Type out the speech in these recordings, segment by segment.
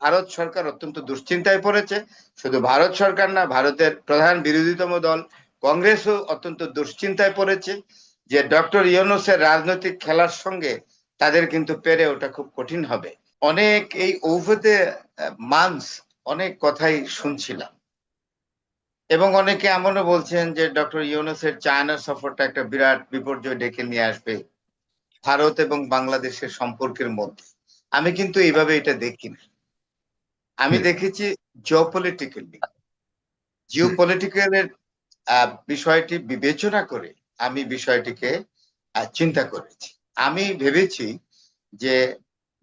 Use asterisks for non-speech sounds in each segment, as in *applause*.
ভারত সরকার অত্যন্ত দুশ্চিন্তায় পড়েছে। শুধু ভারত সরকার না, ভারতের প্রধান বিরোধীতম দল কংগ্রেসও অত্যন্ত দুশ্চিন্তায় পড়েছে যে ডক্টর ইউনুসের রাজনৈতিক খেলার সঙ্গে তাদের কিন্তু পেরে ওটা খুব কঠিন হবে। অনেক এই ঔভতে মান্স অনেক কথাই শুনছিলাম। এবং অনেকে এমনও বলছেন যে ডক্টর ইউনুসের চায়না সফরটা একটা বিরাট বিপর্যয় ডেকে নিয়ে আসবে ভারত এবং বাংলাদেশের সম্পর্কের মধ্যে। আমি কিন্তু এইভাবে এটা দেখি না। আমি। দেখেছি জিওপলিটিক্যালি জিওপলিটিক্যালের বিষয়টি বিবেচনা করে আমি বিষয়টিকে চিন্তা করেছি। আমি ভেবেছি যে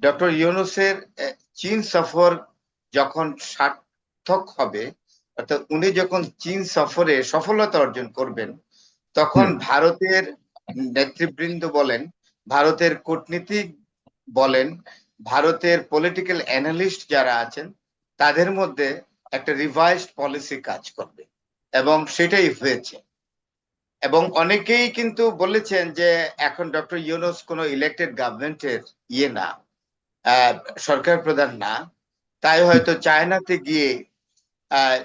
ডক্টর ইউনুসের চীন সফর যখন সার্থক হবে অর্থাৎ উনি যখন চীন সফরে সফলতা অর্জন করবেন তখন ভারতের নেতৃবৃন্দ বলেন ভারতের কূটনীতিক বলেন ভারতের পলিটিক্যাল অ্যানালিস্ট যারা আছেন তাদের মধ্যে একটা রিভাইসড পলিসি কাজ করবে। এবং সেটাই হয়েছে। এবং অনেকেই কিন্তু বলেছেন যে এখন ডক্টর ইউনুস কোনো ইলেক্টেড গভর্নমেন্টের ইয়ে না সরকার প্রধান না। তাই হয়তো চায়নাতে গিয়ে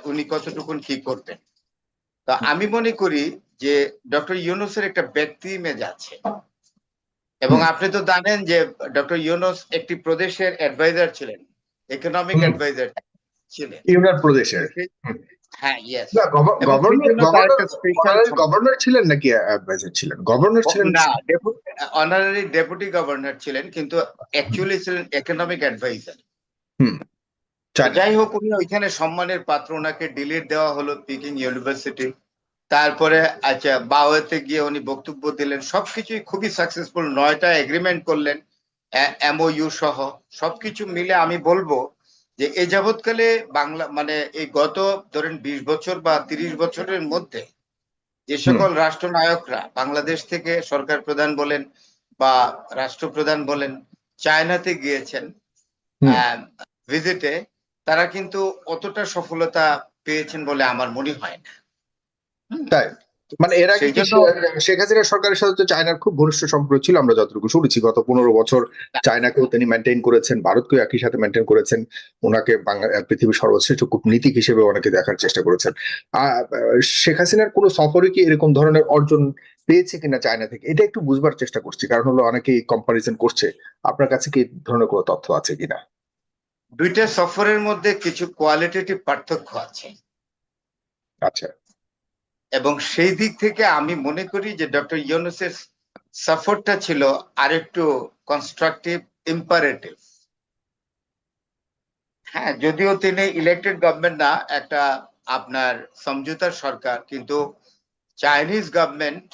উনি কতটুকুন কি করবেন। তো আমি মনে করি যে ডক্টর ইউনুসের একটা ব্যক্তি ইমেজ আছে। এবং আপনি তো জানেন যে ডক্টর ইউনুস একটি প্রদেশের অ্যাডভাইজার ছিলেন। ইকোনমিক অ্যাডভাইজার ছিলেন। প্রদেশের। হ্যাঁ ইয়েস না, গভ- এবং গভর্নর সেই জন্য তার গভর্নর একটা special honorary সম্মান। গভর্নর ছিলেন নাকি অ্যাডভাইজার ছিলেন? গভর্নর ছিলেন না অনারারি ডেপুটি গভর্নর ছিলেন কিন্তু অ্যাকচুয়ালি ছিলেন ইকোনমিক অ্যাডভাইজার চায়না। যাই হোক উনি ওইখানে সম্মানের পাত্র ওনাকে ডিলিট দেওয়া হলো পিকিং ইউনিভার্সিটি তারপরে আচ্ছা বাওয়াতে গিয়ে উনি বক্তব্য দিলেন। সবকিছুই খুবই সাকসেসফুল নয়টা এগ্রিমেন্ট করলেন। এমওইউ সহ সবকিছু মিলে আমি বলব যে এ যাবৎকালে বাংলা মানে এই গত ধরেন বিশ বছর বা তিরিশ বছরের মধ্যে যে সকল রাষ্ট্রনায়করা বাংলাদেশ থেকে সরকার প্রধান বলেন বা রাষ্ট্রপ্রধান বলেন চায়নাতে গিয়েছেন। ভিজিটে তারা কিন্তু অতটা সফলতা পেয়েছেন বলে আমার মনে হয় না। তাই মানে এর আগে শেখ হাসিনা সরকারের সাথে তো চায়নার খুব ঘনিষ্ঠ সম্পর্ক ছিল আমরা যতটুকু শুনেছি। গত পনেরো বছর চায়নাকেও তিনি মেনটেন করেছেন ভারতকেও একই সাথে মেনটেন করেছেন ওনাকে বাংলা পৃথিবীর সর্বশ্রেষ্ঠ কূটনীতিক হিসেবে অনেকে দেখার চেষ্টা করেছেন। শেখ হাসিনার কোনো সফরে কি এরকম ধরনের অর্জন পেয়েছে কিনা চায়না থেকে এটা একটু বুঝবার চেষ্টা করছি কারণ হলো অনেকেই কম্পারিজন করছে। আপনার কাছে কি ধরনের কোনো তথ্য আছে কিনা? দুইটা সফরের মধ্যে কিছু কোয়ালিটেটিভ পার্থক্য আছে। আচ্ছা। এবং সেই দিক থেকে আমি মনে করি যে ডক্টর ইউনুসের সফরটা ছিল আরেকটু কনস্ট্রাকটিভ ইম্পারেটিভ হ্যাঁ যদিও তিনি ইলেক্টেড গভর্নমেন্ট না, একটা আপনার সমঝোতার সরকার, কিন্তু চাইনিজ গভর্নমেন্ট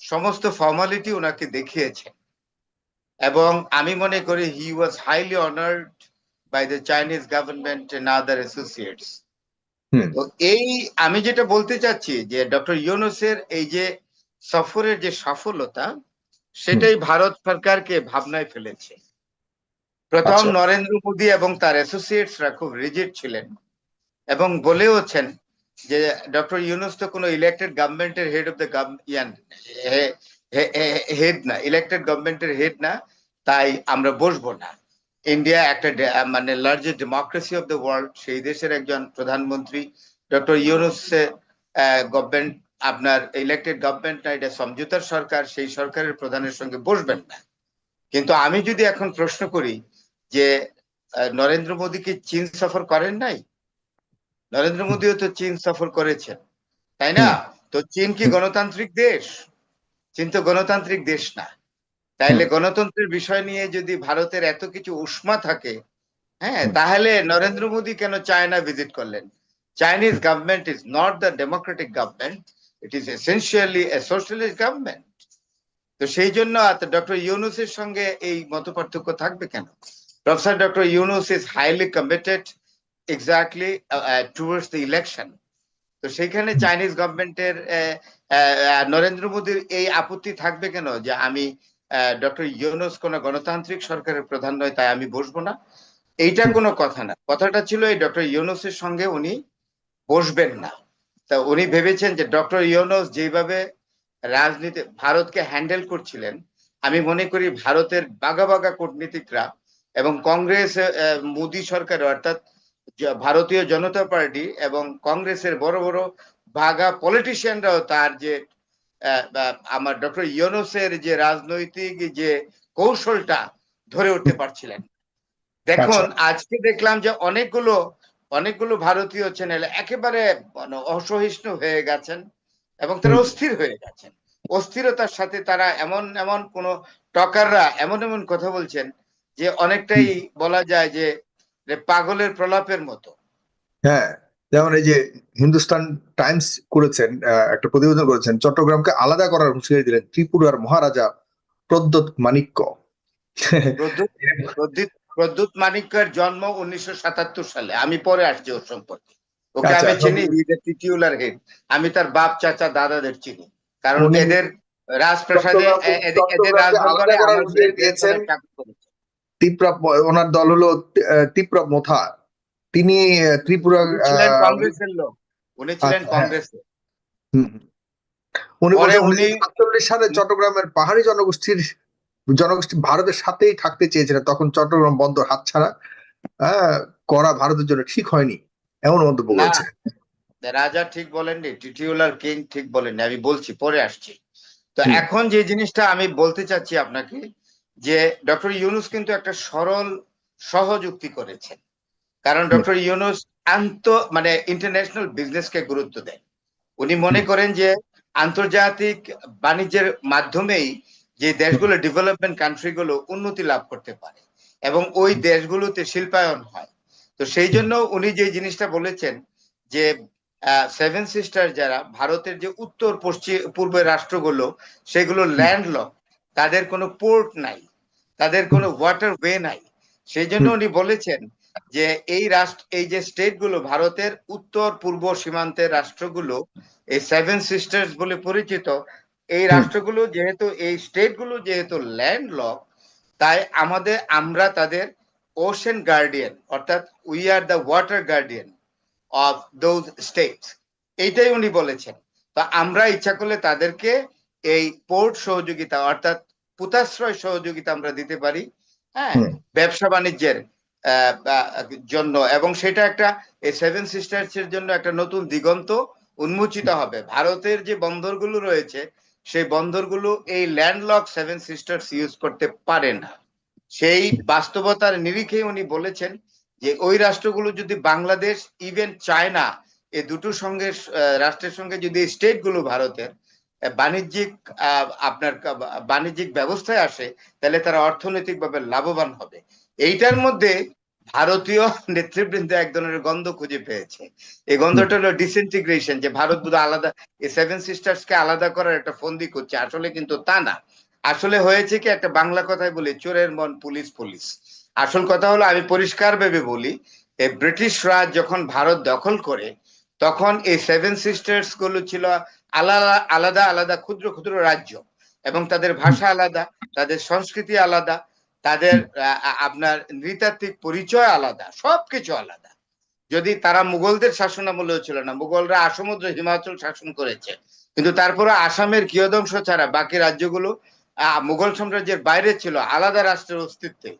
সমস্ত ফর্মালিটি ওনাকে দেখিয়েছে। এবং আমি মনে করি he was highly honoured by the Chinese government and other associates তো এই আমি যেটা বলতে চাচ্ছি যে ডক্টর ইউনুসের এই যে সফরের যে সফলতা সেটাই ভারত সরকারকে ভাবনায় ফেলেছে। প্রথম আচ্ছা। নরেন্দ্র মোদী এবং তার অ্যাসোসিয়েটসরা খুব রিজিট ছিলেন এবং বলেওছেন যে ডক্টর ইউনুস তো কোনো ইলেক্টেড গভর্নমেন্টের হেড অফ দ্য ইয়ান হেড না ইলেক্টেড গভর্নমেন্টের হেড না তাই আমরা বসবো না। ইন্ডিয়া একটা মানে largest democracy of the world সেই দেশের একজন প্রধানমন্ত্রী ডক্টর ইউনুস গভর্নমেন্ট আপনার ইলেক্টেড গভর্নমেন্ট না এটা সমঝোতার সরকার সেই সরকারের প্রধানের সঙ্গে বসবেন না। কিন্তু আমি যদি এখন প্রশ্ন করি যে নরেন্দ্র মোদী কি চীন সফর করেন নাই? নরেন্দ্র মোদীও তো চীন সফর করেছেন তাই না? তো চীন কি গণতান্ত্রিক দেশ? চীন তো গণতান্ত্রিক দেশ না। তাইলে গণতন্ত্রের বিষয় নিয়ে যদি ভারতের এত কিছু উষ্মা থাকে হ্যাঁ তাহলে নরেন্দ্র মোদী কেন চায়না ভিজিট করলেন? Chinese government is not the democratic government it is essentially a socialist government তো সেই জন্য ডক্টর ইউনুসের সঙ্গে এই মত পার্থক্য থাকবে কেন? Professor doctor Yunus is highly committed exactly towards the election তো সেইখানে চাইনিজ গভর্নমেন্টের নরেন্দ্র মোদীর এই আপত্তি থাকবে কেন? যে আমি ডক্টর ইউনুস কোন গণতান্ত্রিক সরকারের প্রধান নয়, তাই আমি বসবো না। এইটা কোনো কথা না। কথাটা ছিল এই ডক্টর ইউনুসের সঙ্গে উনি বসবেন না। তা উনি ভেবেছেন যে ডক্টর ইউনুস যেভাবে রাজনীতি ভারতকে হ্যান্ডেল করছিলেন, আমি মনে করি ভারতের বাগা বাগা কূটনীতিকরা এবং কংগ্রেস মোদী সরকার অর্থাৎ ভারতীয় জনতা পার্টি এবং কংগ্রেসের বড় বড় ভাগা পলিটিশিয়ানরাও তার যে আমার ডক্টর ইউনুসের যে রাজনৈতিক যে কৌশলটা ধরে উঠতে পারছিলেন। দেখুন আজকে দেখলাম যে অনেকগুলো অনেকগুলো ভারতীয় চ্যানেল একেবারে মানে অসহিষ্ণু হয়ে গেছেন এবং তারা অস্থির হয়ে গেছেন। অস্থিরতার সাথে তারা এমন এমন কোন টকাররা এমন এমন কথা বলছেন যে অনেকটাই বলা যায় যে পাগলের প্রলাপের মতো। হ্যাঁ। যেমন এই যে হিন্দুস্তান টাইমস করেছেন একটা প্রতিবেদন করেছেন চট্টগ্রামকে আলাদা করার হুঁশিয়ারি দিলেন ত্রিপুরার মহারাজা প্রদ্যোৎ মাণিক্য প্রদ্যুৎ মানিক্যের জন্ম উনিশশো সাতাত্তর সালে। আমি পরে আসছি ওর সম্পর্কে। ওকে আচ্ছা, আমি চিনি টিটিউলার হেড আমি তার বাপ চাচা দাদাদের চিনি। কারণ এদের রাজপ্রাসাদে এদের এদের চট্টগ্রামকে রাজদরবারে আলাদা করার আমার হুঁশিয়ারি মেয়ে দিয়েছেন। চাকরি করেছে। তিপ্রা ওনার দল হলো তিপ্রা মোথা। তিনি ত্রিপুরা কংগ্রেসের লোক। উনি ছিলেন আচ্ছা, কংগ্রেসের। উনি সাতচল্লিশ সালে চট্টগ্রামের পাহাড়ি জনগোষ্ঠীর জনগোষ্ঠী ভারতের সাথেই থাকতে চেয়েছিলেন। তখন চট্টগ্রাম বন্দর হাতছাড়া আহ, করা ভারতের জন্য ঠিক হয়নি এমন মন্তব্য। করেছে। রাজা ঠিক বলেননি টিটিউলার কিং ঠিক বলেননি আমি বলছি পরে আসছি। তো এখন যে জিনিসটা আমি বলতে চাচ্ছি আপনাকে যে ডক্টর ইউনুস কিন্তু একটা সরল সহযুক্তি করেছেন। কারণ ডক্টর ইউনুস আন্ত মানে ইন্টারন্যাশনাল বিজনেসকে গুরুত্ব দেন। উনি মনে করেন যে আন্তর্জাতিক বাণিজ্যের মাধ্যমেই যে দেশগুলো ডেভেলপমেন্ট কান্ট্রিগুলো উন্নতি লাভ করতে পারে এবং ওই দেশগুলোতে শিল্পায়ন হয়। তো সেই জন্য উনি যে জিনিসটা বলেছেন যে সেভেন সিস্টার যারা ভারতের যে উত্তর পশ্চিম পূর্বের রাষ্ট্রগুলো সেগুলো ল্যান্ডলক তাদের কোনো পোর্ট নাই তাদের কোনো ওয়াটার ওয়ে নাই। সেই জন্য উনি বলেছেন যে এই রাষ্ট্র এই যে স্টেটগুলো ভারতের উত্তর পূর্ব সীমান্তের রাষ্ট্রগুলো এই সেভেন সিস্টার্স বলে পরিচিত এই রাষ্ট্রগুলো যেহেতু এই স্টেটগুলো যেহেতু ল্যান্ডলক তাই আমাদের আমরা তাদের ওশেন গার্ডিয়ান অর্থাৎ we are the water guardian of those states এইটাই উনি বলেছেন। তো আমরা ইচ্ছা করলে তাদেরকে এই পোর্ট সহযোগিতা অর্থাৎ পুতাশ্রয় সহযোগিতা আমরা দিতে পারি। হ্যাঁ। ব্যবসা বাণিজ্যের জন্য এবং সেটা একটা এই সেভেন সিস্টার্স এর জন্য একটা নতুন দিগন্ত উন্মোচিত হবে। ভারতের যে বন্দরগুলো রয়েছে সেই বন্দরগুলো এই ল্যান্ডলক সেভেন সিস্টার্স ইউজ করতে পারে না। সেই বাস্তবতার নিরিখে উনি বলেছেন যে ওই রাষ্ট্রগুলো যদি বাংলাদেশ ইভেন চায়না এ দুটোর সঙ্গে আহ, রাষ্ট্রের সঙ্গে যদি স্টেটগুলো ভারতের আহ, বাণিজ্যিক আপনার বাণিজ্যিক ব্যবস্থায় আসে, তাহলে তারা অর্থনৈতিকভাবে লাভবান হবে। এইটার মধ্যে ভারতীয় *laughs* নেতৃবৃন্দ এক ধরনের গন্ধ খুঁজে পেয়েছে। এই গন্ধটা হলো ডিসইন্টিগ্রেশন যে ভারত বোধ আলাদা, এই সেভেন সিস্টার্স কে আলাদা করার একটা ফন্দি করছে। আসলে কিন্তু তা না। আসলে হয়েছে কি, একটা বাংলা কথায় বলি, চোরের মন পুলিশ পুলিশ। আসল কথা হলো, আমি পরিষ্কার ভেবে বলি এই ব্রিটিশ রাজ যখন ভারত দখল করে, তখন এই সেভেন সিস্টার্সগুলো ছিল আলাদা আলাদা আলাদা, ক্ষুদ্র ক্ষুদ্র রাজ্য। এবং তাদের ভাষা আলাদা, তাদের সংস্কৃতি আলাদা, তাদের আপনার নৃতাত্ত্বিক পরিচয় আলাদা, সবকিছু আলাদা। যদি তারা মুঘলদের শাসনামলেও ছিল না, মুঘলরা আসমুদ্র হিমাচল শাসন করেছে, কিন্তু তারপরে আসামের কিয়দংশ ছাড়া বাকি রাজ্যগুলো মুঘল সাম্রাজ্যের বাইরে ছিল, আলাদা রাষ্ট্রের অস্তিত্বে।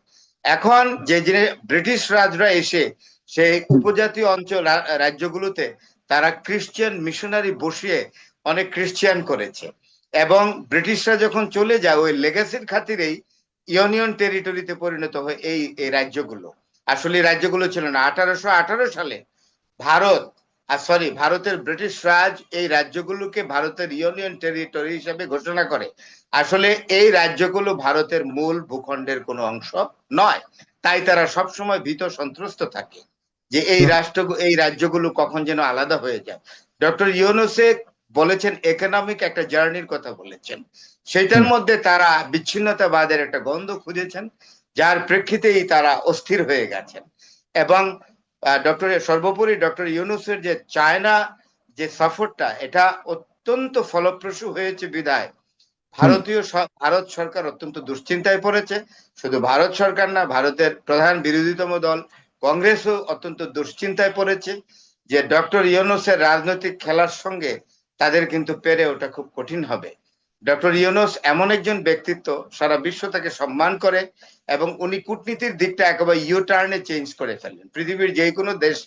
এখন যে জিনিস, ব্রিটিশ রাজরা এসে সেই উপজাতীয় অঞ্চল রাজ্যগুলোতে তারা খ্রিস্টান মিশনারি বসিয়ে অনেক খ্রিস্টান করেছে। এবং ব্রিটিশরা যখন চলে যায় ওই লেগাসির খাতিরেই ইউনিয়ন টেরিটরিতে পরিণত হয় এই এই রাজ্যগুলো। আসলে রাজ্যগুলো ছিল না আঠারোশো আঠারো সালে ভারত আর সরি ভারতের ব্রিটিশ রাজ এই রাজ্যগুলোকে ভারতের ইউনিয়ন টেরিটরি হিসেবে ঘোষণা করে। আসলে এই রাজ্যগুলো ভারতের মূল ভূখণ্ডের কোনো অংশ নয়। তাই তারা সবসময় ভীত সন্ত্রস্ত থাকে যে এই রাষ্ট্র এই রাজ্যগুলো কখন যেন আলাদা হয়ে যায়। ডক্টর ইউনুসে বলেছেন ইকোনমিক একটা জার্নির কথা বলেছেন। সেটার মধ্যে তারা বিচ্ছিন্নতাবাদের একটা গন্ধ খুঁজেছেন যার প্রেক্ষিতেই তারা অস্থির হয়ে গেছেন। এবং ডক্টর সর্বোপরি ডক্টর ইউনুসের যে চায়না যে সফরটা এটা অত্যন্ত ফলপ্রসূ হয়েছে বিদায়। ভারতীয় ভারত সরকার অত্যন্ত দুশ্চিন্তায় পড়েছে। শুধু ভারত সরকার না ভারতের প্রধান বিরোধীতম দল কংগ্রেসও অত্যন্ত দুশ্চিন্তায় পড়েছে যে ডক্টর ইউনুসের রাজনৈতিক খেলার সঙ্গে তাদের কিন্তু পেরে ওটা খুব কঠিন হবে। ডক্টর ইউনুস এমন একজন ব্যক্তিত্ব, সারা বিশ্ব তাকে সম্মান করে এবং উনি কূটনীতির দিকটা একেবারে ইউ টার্নে চেঞ্জ করে ফেলেন পৃথিবীর যে কোনো দেশ,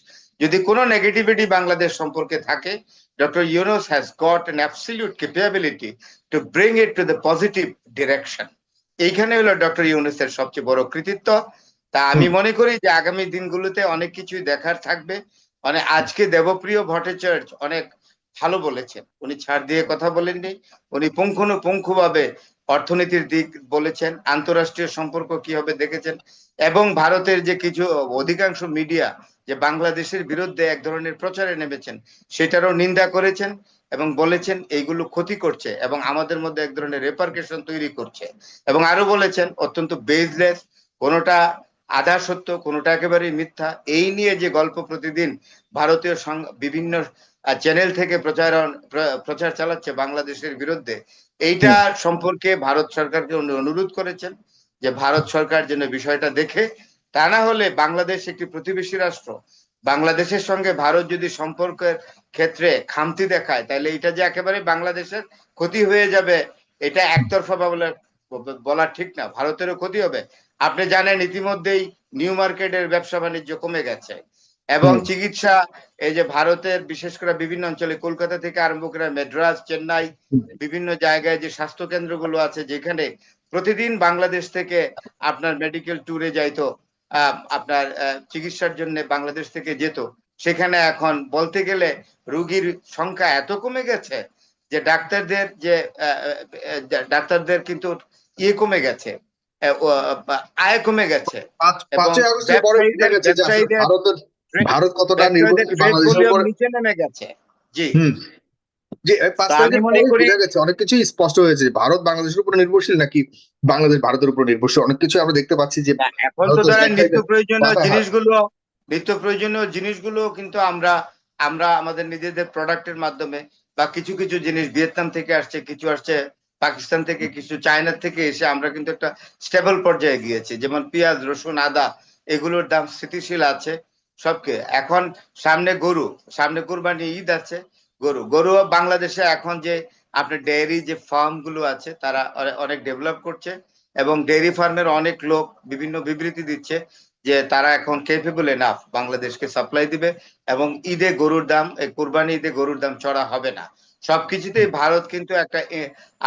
যদি কোনো নেগেটিভিটি বাংলাদেশ সম্পর্কে থাকে, doctor Yunus has got an absolute capability to bring it to the positive direction এইখানে হলো ডক্টর ইউনুসের সবচেয়ে বড় কৃতিত্ব। তা আমি মনে করি যে আগামী দিনগুলোতে অনেক কিছুই দেখার থাকবে। মানে আজকে দেবপ্রিয় ভট্টাচার্য অনেক ভালো বলেছেন। উনি ছাড় দিয়ে কথা বলেননি। উনি পুঙ্খানুপুঙ্খ ভাবে অর্থনীতির দিক বলেছেন, আন্তরাষ্ট্রীয় সম্পর্ক কি হবে দেখেছেন এবং ভারতের যে কিছু অধিকাংশ মিডিয়া যে বাংলাদেশের বিরুদ্ধে এক ধরনের প্রচারে নেমেছেন, সেটারও নিন্দা করেছেন এবং বলেছেন এইগুলো ক্ষতি করছে এবং আমাদের মধ্যে এক ধরনের রেপার্কেশন তৈরি করছে এবং আরও বলেছেন, অত্যন্ত বেসলেস কোনোটা আধা সত্য, কোনোটা একেবারেই মিথ্যা। এই নিয়ে যে গল্প প্রতিদিন ভারতীয় বিভিন্ন চ্যানেল থেকে প্রচারণ প্র- প্রচার চালাচ্ছে বাংলাদেশের বিরুদ্ধে। এইটা সম্পর্কে ভারত সরকারকে অনুরোধ করেছেন যে ভারত সরকার যেন বিষয়টা দেখে। তা না হলে বাংলাদেশ একটি প্রতিবেশী রাষ্ট্র। বাংলাদেশের সঙ্গে ভারত যদি সম্পর্কের ক্ষেত্রে খামতি দেখায় তাহলে এটা যে একেবারে বাংলাদেশের ক্ষতি হয়ে যাবে এটা একতরফা বলে বলা ঠিক না। ভারতেরও ক্ষতি হবে। আপনি জানেন ইতিমধ্যেই নিউ মার্কেটের ব্যবসা বাণিজ্য কমে গেছে। এবং চিকিৎসা এই যে ভারতের বিশেষ করে বিভিন্ন অঞ্চলে কলকাতা থেকে আরম্ভ করে মাদ্রাজ চেন্নাই বিভিন্ন জায়গায় যে স্বাস্থ্য কেন্দ্রগুলো আছে যেখানে প্রতিদিন বাংলাদেশ থেকে আপনার মেডিকেল ট্যুরে যাইতো আপনার চিকিৎসার জন্য বাংলাদেশ থেকে যেত। সেখানে এখন বলতে গেলে রুগীর সংখ্যা এত কমে গেছে যে ডাক্তারদের যে ডাক্তারদের কিন্তু ইয়ে কমে গেছে আয় কমে গেছে। ভারত কতটা নির্ভরশীল বাংলাদেশের উপর নিচে নেমে গেছে। জি। যে মনে অনেক কিছুই স্পষ্ট হয়েছে ভারত বাংলাদেশের উপর নির্ভরশীল নাকি বাংলাদেশ ভারতের উপর নির্ভরশীল? অনেক কিছু আমরা দেখতে পাচ্ছি যে এখন তো ধরেন নিত্য প্রয়োজনীয়। জিনিসগুলো নিত্য প্রয়োজনীয় জিনিসগুলো কিন্তু আমরা আমরা আমাদের নিজেদের প্রোডাক্টের মাধ্যমে বা কিছু কিছু জিনিস ভিয়েতনাম থেকে আসছে কিছু আসছে পাকিস্তান থেকে কিছু চায়নার থেকে এসে আমরা কিন্তু একটা স্টেবল পর্যায়ে গিয়েছি। যেমন পেঁয়াজ রসুন আদা এগুলোর দাম স্থিতিশীল আছে। সবকে। এখন সামনে গরু, সামনে কুরবানি ঈদ আছে, গরু। গরু বাংলাদেশে এখন যে আপনার ডেয়ারি যে ফার্মগুলো আছে, তারা অনেক ডেভেলপ করছে এবং ডেয়ারি ফার্মের অনেক লোক বিভিন্ন বিবৃতি দিচ্ছে যে তারা এখন কেপেবল এনাফ বাংলাদেশকে সাপ্লাই দিবে এবং ঈদে গরুর দাম, এই কুরবানি ঈদে গরুর দাম চড়া হবে না। সবকিছুতেই ভারত কিন্তু একটা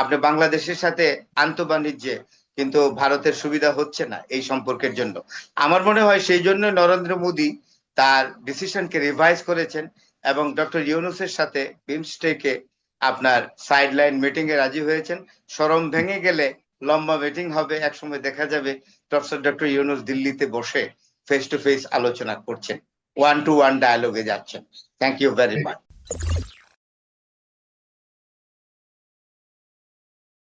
আপনি বাংলাদেশের সাথে আন্তঃবাণিজ্যে কিন্তু ভারতের সুবিধা হচ্ছে না এই সম্পর্কের জন্য। আমার মনে হয় সেই জন্য নরেন্দ্র মোদী তার ডিসিশনকে রিভাইজ করেছেন এবং ডক্টর ইউনুসের সাথে বিমস্টেকে আপনার সাইডলাইন মিটিং এ রাজি হয়েছেন। সরম ভেঙে গেলে লম্বা মিটিং হবে, একসময় দেখা যাবে প্রফেসর ডক্টর ইউনুস দিল্লিতে বসে ফেস টু ফেস আলোচনা করছেন ওয়ান টু ওয়ান ডায়ালগে যাচ্ছেন। Thank you very much